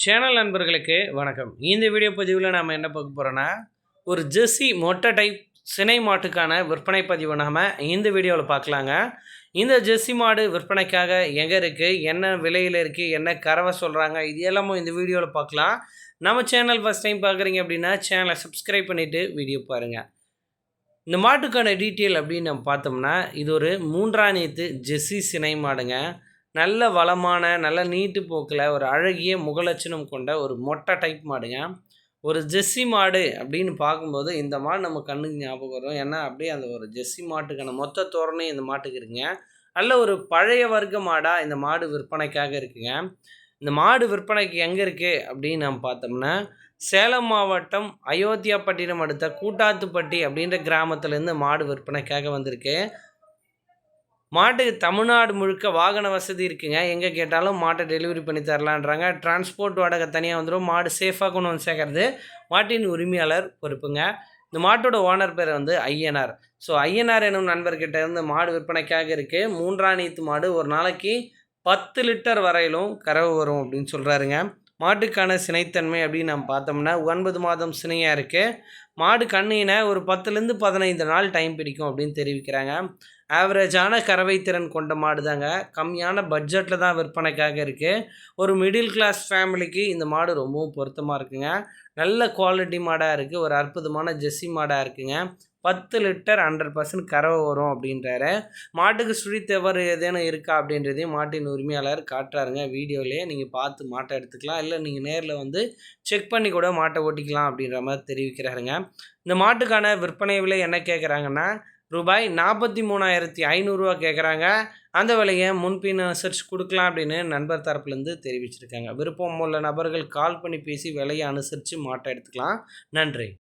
Channel நண்பர்களுக்கு வணக்கம். இந்த வீடியோ பதிவில் நாம் என்ன பார்க்க போகிறோன்னா ஒரு ஜெர்சி மொட்டை டைப் சினை மாட்டுக்கான விற்பனை பதிவு நாம் இந்த வீடியோவில் பார்க்கலாங்க. இந்த ஜெர்சி மாடு விற்பனைக்காக எங்கே இருக்குது என்ன விலையில் இருக்குது என்ன கறவை சொல்கிறாங்க இது எல்லாமும் இந்த வீடியோவில் பார்க்கலாம். நம்ம சேனல் ஃபஸ்ட் டைம் பார்க்குறீங்க அப்படின்னா சேனலை சப்ஸ்கிரைப் பண்ணிவிட்டு வீடியோ பாருங்கள் இந்த மாட்டுக்கான டீட்டெயில் அப்படின்னு நம்ம பார்த்தோம்னா இது ஒரு மூன்றாணியத்து நேத்து ஜெர்சி சினை மாடுங்க. நல்ல வளமான நல்ல நீட்டு போக்கில் ஒரு அழகிய முகலட்சணம் கொண்ட ஒரு மொட்டை டைப் மாடுங்க. ஒரு ஜெஸ்ஸி மாடு அப்படின்னு பார்க்கும்போது இந்த மாடு நம்ம கண்ணுக்கு ஞாபகம் வரும். ஏன்னா அப்படியே அந்த ஒரு ஜெஸ்ஸி மாட்டுக்கான மொத்த தோரணை இந்த மாட்டுக்கு இருக்குங்க. நல்ல ஒரு பழைய வர்க்க மாடாக இந்த மாடு விற்பனைக்காக இருக்குங்க. இந்த மாடு விற்பனைக்கு எங்கே இருக்குது அப்படின்னு நம்ம பார்த்தோம்னா சேலம் மாவட்டம் அயோத்தியாப்பட்டினம் அடுத்த கூட்டாத்துப்பட்டி அப்படின்ற கிராமத்துலேருந்து மாடு விற்பனைக்காக வந்திருக்கு. மாட்டுக்கு தமிழ்நாடு முழுக்க வாகன வசதி இருக்குங்க. எங்கே கேட்டாலும் மாட்டை டெலிவரி பண்ணி தரலான்றாங்க. டிரான்ஸ்போர்ட் வாடகை தனியாக வந்துடும் மாடு சேஃபாக கொண்டு வந்து சேர்க்கறது மாட்டின் உரிமையாளர் பொறுப்புங்க. இந்த மாட்டோட ஓனர் பேர் வந்து ஐயனார். ஸோ ஐயனார் எனும் நண்பர்கிட்ட இருந்து மாடு விற்பனைக்காக இருக்குது மூன்றாம் நீத்து மாடு ஒரு நாளைக்கு பத்து லிட்டர் வரையிலும் கறவு வரும் அப்படின்னு சொல்கிறாருங்க மாட்டுக்கான சினைத்தன்மை அப்படின்னு நம்ம பார்த்தோம்னா ஒன்பது மாதம் சினையாக இருக்குது மாடு கண்ணினை ஒரு பத்துலேருந்து பதினைந்து நாள் டைம் பிடிக்கும் அப்படின்னு தெரிவிக்கிறாங்க. ஆவரேஜான கறவை திறன் கொண்ட மாடு தாங்க கம்மியான பட்ஜெட்டில் தான் விற்பனைக்காக இருக்குது ஒரு மிடில் கிளாஸ் ஃபேமிலிக்கு இந்த மாடு ரொம்பவும் பொருத்தமாக இருக்குங்க. நல்ல குவாலிட்டி மாடாக இருக்குது ஒரு அற்புதமான ஜெஸ்ஸி மாடாக இருக்குங்க. பத்து லிட்டர் ஹண்ட்ரட் பர்சன்ட் கறவை வரும் அப்படின்றாரு. மாட்டுக்கு சுழி தவறு ஏதேனும் இருக்கா அப்படின்றதையும் மாட்டின் உரிமையாளர் காட்டுறாருங்க வீடியோலேயே. நீங்கள் பார்த்து மாட்டை எடுத்துக்கலாம். இல்லை நீங்கள் நேரில் வந்து செக் பண்ணி கூட மாட்டை ஓட்டிக்கலாம் அப்படின்ற மாதிரி தெரிவிக்கிறாருங்க. இந்த மாட்டுக்கான விற்பனை விலை என்ன கேட்குறாங்கன்னா ரூபாய் நாற்பத்தி மூணாயிரத்தி ஐநூறுரூவா கேட்குறாங்க அந்த விலையை முன்பின் அனுசரித்து கொடுக்கலாம் அப்படின்னு நண்பர் தரப்புலேருந்து தெரிவிச்சிருக்காங்க. விருப்பம் உள்ள நபர்கள் கால் பண்ணி பேசி விலையை அனுசரித்து மாட்டை எடுத்துக்கலாம். நன்றி.